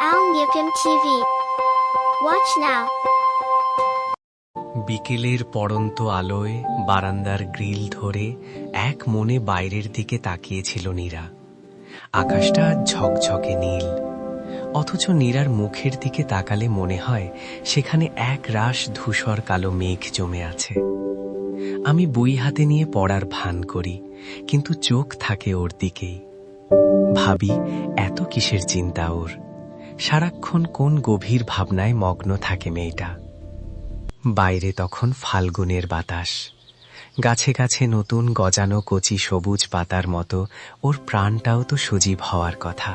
Al Mukim TV. Watch now. বিকেলের পড়ন্ত আলোয় বারান্দার গ্রিল ধরে এক মনে বাইরের দিকে তাকিয়েছিল নীরা। আকাশটা ঝকঝকে নীল। অথচ নীরার মুখের দিকে তাকালে মনে হয় সেখানে এক রাশ ধূসর কালো মেঘ জমে আছে। আমি বই হাতে নিয়ে পড়ার ভান করি, কিন্তু চোখ থাকে ওর দিকেই। ভাবি, এত কিসের চিন্তা ওর? সারাক্ষণ কোন গভীর ভাবনায় মগ্ন থাকে মেয়েটা? বাইরে তখন ফাল্গুনের বাতাস। গাছে গাছে নতুন গজানো কচি সবুজ পাতার মতো ওর প্রাণটাও তো সজীব হওয়ার কথা।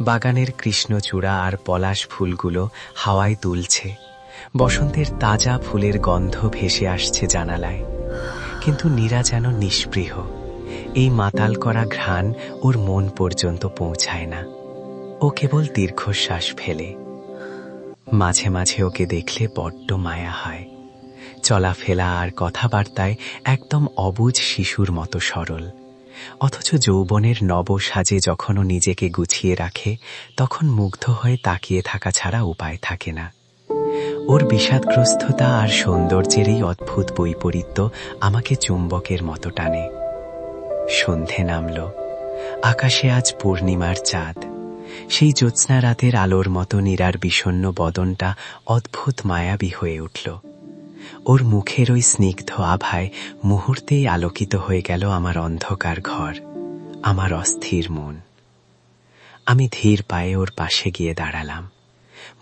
বাগানের কৃষ্ণচূড়া আর পলাশ ফুলগুলো হাওয়ায় তুলছে বসন্তের তাজা ফুলের গন্ধ ভেসে আসছে জানালায়। কিন্তু নীরা যেন নিষ্পৃহ। এই মাতাল করা ঘ্রাণ ওর মন পর্যন্ত পৌঁছায় না। ও কেবল দীর্ঘশ্বাস ফেলে। মাঝে মাঝে ওকে দেখলে বড্ড মায়া হয়। চলাফেরা আর কথাবার্তায় একদম অবুঝ শিশুর মতো সরল। অথচ যৌবনের নব সাজে যখনও নিজেকে গুছিয়ে রাখে, তখন মুগ্ধ হয়ে তাকিয়ে থাকা ছাড়া উপায় থাকে না। ওর বিষাদগ্রস্ততা আর সৌন্দর্যের এই অদ্ভুত বৈপরীত্য আমাকে চুম্বকের মতো টানে। সন্ধে নামল। আকাশে আজ পূর্ণিমার চাঁদ। সেই জ্যোৎস্না রাতের আলোর মতো নীরার বিষণ্ণ বদনটা অদ্ভুত মায়াবী হয়ে উঠল। ওর মুখের ওই স্নিগ্ধ আভায় মুহূর্তেই আলোকিত হয়ে গেল আমার অন্ধকার ঘর, আমার অস্থির মন। আমি ধীর পায়ে ওর পাশে গিয়ে দাঁড়ালাম।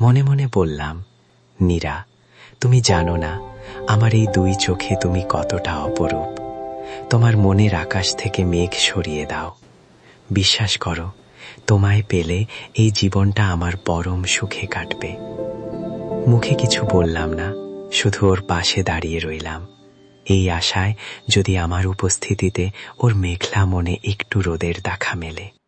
মনে মনে বললাম, নীরা, তুমি জানো না, আমার এই দুই চোখে তুমি কতটা অপরূপ। তোমার মনের আকাশ থেকে মেঘ সরিয়ে দাও। বিশ্বাস করো তোমায় পেলে এই জীবনটা আমার পরম সুখে কাটবে। মুখে কিছু বললাম না, শুধু ওর পাশে দাঁড়িয়ে রইলাম। এই আশায় যদি আমার উপস্থিতিতে ওর মেঘলা মনে একটু রোদের দেখা মেলে।